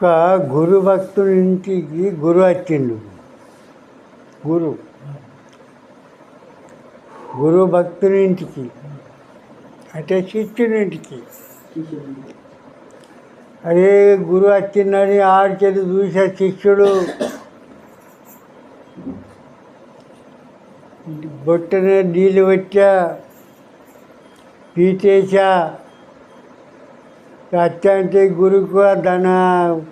ఒక గురు భక్తుడి ఇంటికి గురు వచ్చిండు గురు. గురు భక్తుని ఇంటికి. అంటే శిష్యునింటికి అరే గురు వచ్చిందని ఆడికెళ్ళి చూసే శిష్యుడు బొట్టనే నీళ్ళు పెట్టా పీటేసా అత్యంటే గురుకు దాన్ని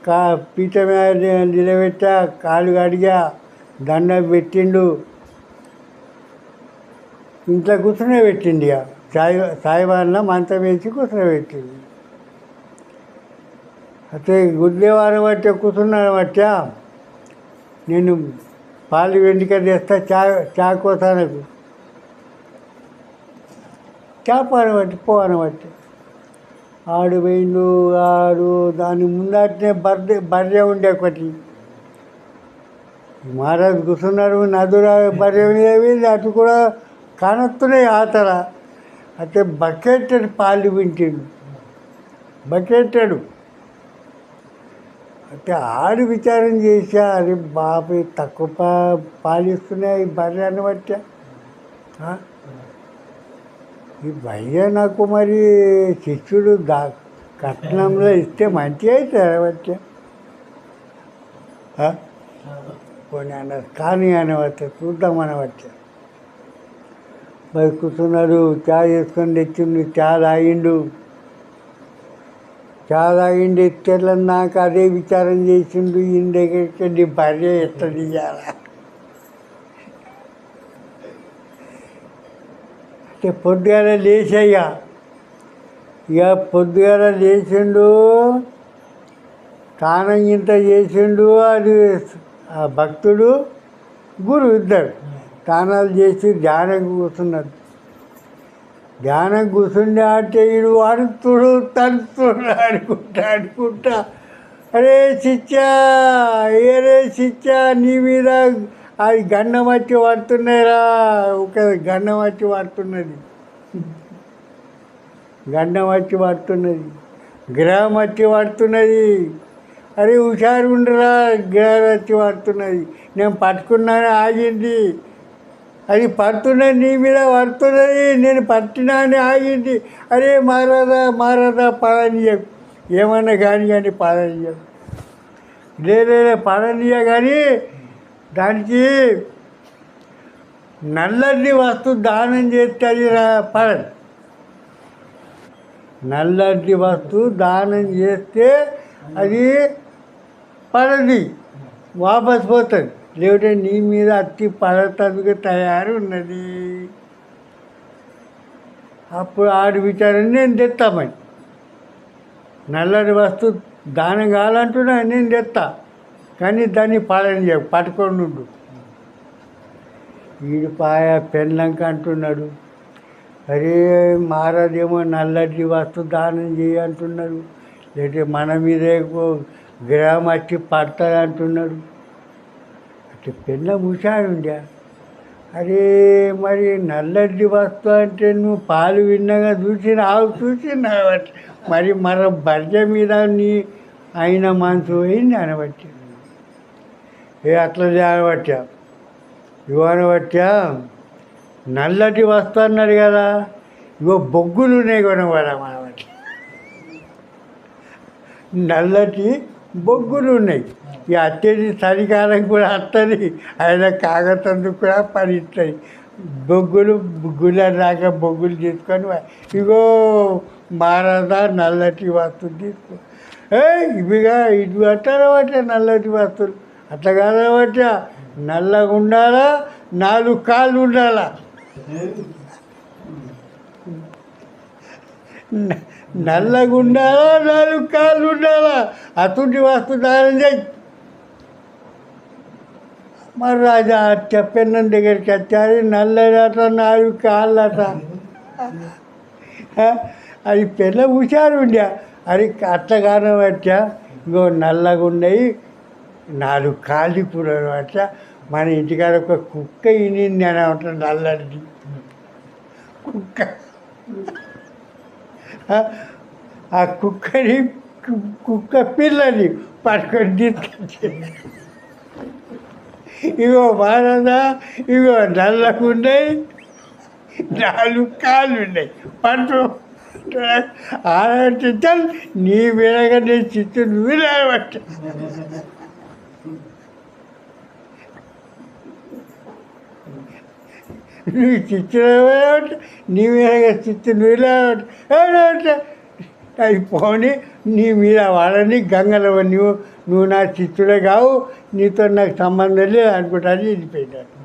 కా పీఠ మీద నిలబెట్టా కాలు కడిగా దండ పెట్టిండు. ఇంట్లో కూర్చునే పెట్టిండు సాయి సాయిబాబు మంచం వేసి కూర్చునే పెట్టింది అయితే గుడ్లేవారం బట్టి కూర్చున్నాను బట్టా నేను పాలు వెండిక తెస్తా చా చా కోసానకు చేపను బట్టి పోవను బట్టి. ఆడు పోయిండు ఆడు దాని ముందటనే బర్రె బర్రె ఉండే ఒకటి. మహారాజు కూర్చున్నారు నదురా బర్రె ఉండేవి అటు కూడా కానొస్తున్నాయి ఆతర అయితే బకెట్టెడ్ పాలు వింటాడు బకెట్టెడు. అయితే ఆడు విచారం చేసా అరే బాబాయ్ తక్కువ పా పాలిస్తున్నాయి బర్రె అని బట్టా ఈ భయ్య నాకు మరి శిష్యుడు దా కట్నంలో ఇస్తే మంచి అవుతుంది బట్టా పోనీ అన్న కానీ అనవచ్చ చూద్దాం అనవచ్చ మరి కూర్చున్నాడు చా చేసుకొని తెచ్చిండు చా తాగిండు. చా తాగిండు ఎత్తెళ్ళన్నాక అదే విచారం చేసిండు ఈయన భార్య ఎట్లా తీయాలా పొద్దుగాల లేచయ్యా. ఇక పొద్దుగాల లేచిండు తానం ఇంత చేసిండు అది ఆ భక్తుడు గురువు ఇద్దరు. తానాలు చేసి ధ్యానం కూర్చున్నారు. ధ్యానం కూర్చుండే అంటే ఈడు అడుగుతుడు తడుతుడు అడుగుంటా అడుగుంటా అరే చిచ్చా ఏరే చిచ్చా నీ మీద అది గన్నం వచ్చి పడుతున్నాయిరా. ఒక గండం వచ్చి పడుతున్నది. గండం వచ్చి పడుతున్నది. గ్రహం వచ్చి పడుతున్నది. అరే హుషారు ఉండరా గ్రహం వచ్చి పడుతున్నది. నేను పట్టుకున్నాను ఆగింది. అది పడుతున్నది నీ మీద పడుతున్నది. నేను పట్టినా అని ఆగింది. అరే మారదా మారదా పడనీయ. ఏమన్నా కానీ కానీ పడనీయ. లేదే పడనియ కానీ దానికి నల్లని వస్తువు దానం చేస్తే అది రా పడదు నల్లటి వస్తువు దానం చేస్తే అది పడది వాపస్ పోతుంది. లేకుంటే నీ మీద అత్తి పడతందుకు తయారు ఉన్నది అప్పుడు ఆడి విచారం నేను తెస్తామని నల్లటి వస్తువు దానం కావాలంటున్నా నేను తెస్తా కానీ దాన్ని పాలన చేయ పట్టుకొని ఉండు వీడు పాయ పెళ్ళంక అంటున్నాడు. అరే మహారాజేమో నల్లటి వస్తువు దానం చేయ అంటున్నాడు. లేకపోతే మన మీదే గ్రహం వచ్చి పడుతుంది అంటున్నాడు. అంటే పెళ్ళ ముషాడుండా అరే మరి నల్లటి వస్తువు అంటే నువ్వు పాలు విన్నగా చూసిన ఆవు చూసిన మరి మన భర్జ మీద నీ అయిన మనసు పోయింది అనబట్టి. ఏ అట్లా అనబట్టా ఇగో అనబట్టా నల్లటి వస్తువు అన్నాడు కదా. ఇగో బొగ్గులు ఉన్నాయి కొనవాడా అనబట్టి నల్లటి బొగ్గులు ఉన్నాయి. ఈ అత్తది చలికాలం కూడా అత్తది ఆయన కాగతందుకు కూడా పని ఇస్తాయి. బొగ్గులు గుళ్ళ రాక బొగ్గులు తీసుకొని వా- ఇగో మారదా నల్లటి వస్తువులు తీసుకో ఏ ఇవిగా ఇవి అట్టారవట నల్లటి వస్తువులు? అట్లా కాదవట నల్లగా ఉండాలా? నాలుగు కాళ్ళు ఉండాలా? నల్లగా ఉండాలా? నాలుగు కాళ్ళు ఉండాలా? అటువంటి వస్తు దానం చేయి. మరి రాజా చెప్పిన దగ్గరికి వచ్చారు. నల్లడట నాలుగు కాళ్ళట. అది పిల్ల హుషారు ఉండే. అది అట్టగానే వచ్చా ఇంకో నల్లగా ఉన్నాయి. నాలుగు కాళ్ళు ఇప్పుడు వచ్చా మన ఇంటికాడ ఒక కుక్క ఇనింది అని ఉంటుంది నల్లడిది కుక్క. ఆ కుక్కని కుక్క పిల్లని పట్టుకొని ఇగో మారదా ఇగో నల్లకున్నాయి నాలుగు కాళ్ళు ఉన్నాయి పట్టు. ఆరంటే నీ మీదగా నేను చిత్తు నువ్వు లేవట్ట నువ్వు నీ మీద చిత్తు నువ్వు అది పోని నీ మీద వాడని గంగలవ నువ్వు నువ్వు నా చిత్తుడే కావు నీతో నాకు సంబంధం లేదు అనుకుంటాను వెళ్ళిపోయినాడు